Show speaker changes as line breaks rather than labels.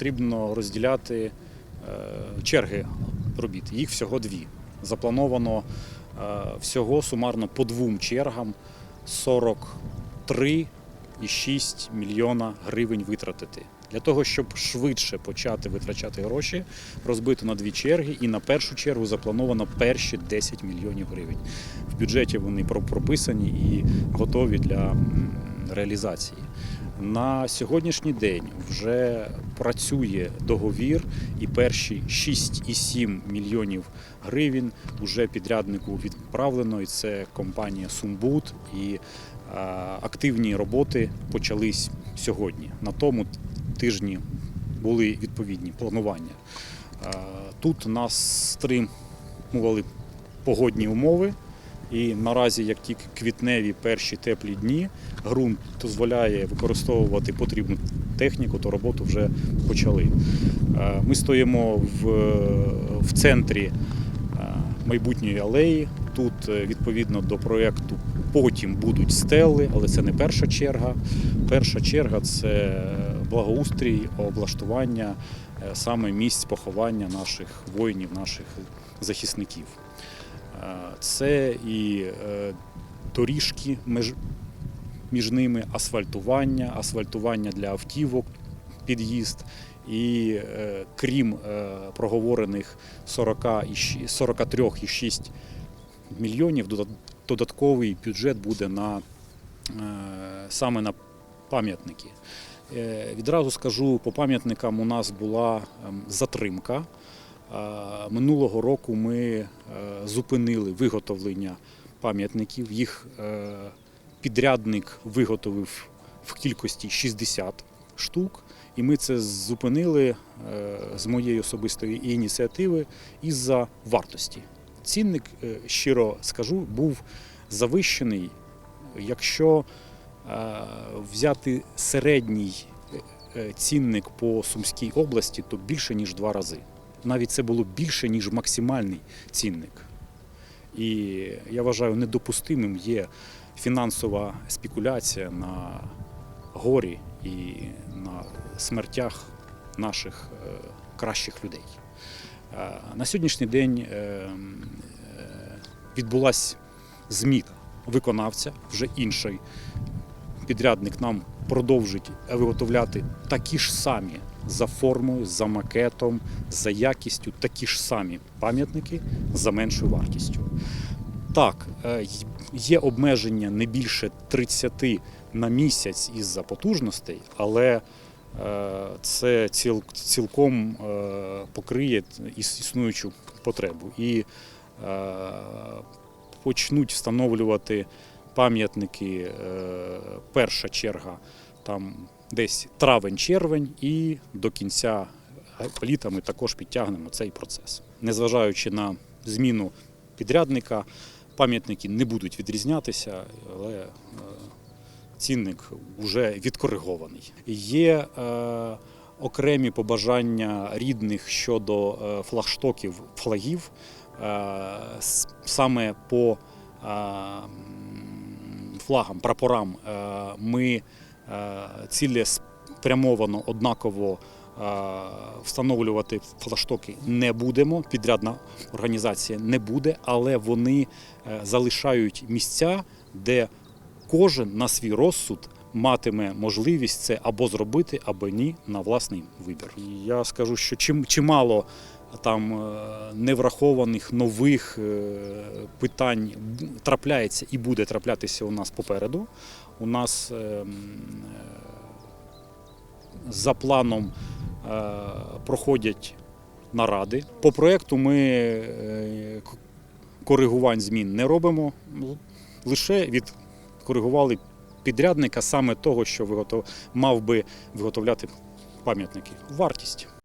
потрібно розділяти е, черги робіт. Їх всього дві. Заплановано е, всього сумарно по двом чергам 43,6 мільйона гривень витратити. Для того, щоб швидше почати витрачати гроші, розбито на дві черги, і на першу чергу заплановано перші 10 мільйонів гривень. В бюджеті вони прописані і готові для реалізації. На сьогоднішній день вже працює договір, і перші 6,7 мільйонів гривень вже підряднику відправлено. І це компанія Сумбут. І е, активні роботи почались сьогодні. На тому тижні були відповідні планування. Е, Тут нас стримували погодні умови. І наразі, як тільки квітневі перші теплі дні, ґрунт дозволяє використовувати потрібну техніку, то роботу вже почали. Е, Ми стоїмо в, в центрі е, майбутньої алеї. Тут е, відповідно до проєкту потім будуть стели, але це не перша черга. Перша черга це благоустрій, облаштування саме місць поховання наших воїнів, наших захисників. Це і е, доріжки між, ними, асфальтування, асфальтування для автівок, під'їзд. І е, крім е, проговорених 40 і щ- 43,6 мільйонів, додатковий бюджет буде на, саме на пам'ятники. Відразу скажу, по пам'ятникам у нас була ем, затримка. Минулого року ми е, зупинили виготовлення пам'ятників. Їх е, підрядник виготовив в кількості 60 штук. І ми це зупинили е, з моєї особистої ініціативи із-за вартості. Цінник, щиро скажу, був завищений, якщо взяти середній цінник по Сумській області, то більше ніж два рази. Навіть це було більше, ніж максимальний цінник. І я вважаю, недопустимим є фінансова спекуляція на горі і на смертях наших е, кращих людей. Е, На сьогоднішній день е, відбулася зміна виконавця, вже інший підрядник нам продовжить виготовляти такі ж самі за формою, за макетом, за якістю, такі ж самі пам'ятники за меншою вартістю. Так, е, є обмеження не більше 30 на місяць із-за потужностей, але е, це цілком е, покриє існуючу потребу. І почнуть встановлювати пам'ятники е, перша черга там десь травень-червень, і до кінця літа ми також підтягнемо цей процес. Незважаючи на зміну підрядника, пам'ятники не будуть відрізнятися, але е, цінник вже відкоригований. Є е, окремі побажання рідних щодо флагштоків флагів саме по флагам, прапорам е, ми е, цілеспрямовано однаково е, встановлювати флагштоки не будемо. Підрядна організація не буде, але вони залишають місця, де кожен на свій розсуд матиме можливість це або зробити, або ні на власний вибір. Я скажу, що чим чимало там е, неврахованих нових е, питань трапляється і буде траплятися у нас попереду. У нас е, за планом проходять наради. По проекту ми коригувань змін не робимо, лише відкоригували підрядника саме того, що мав би виготовляти пам'ятники. Вартість.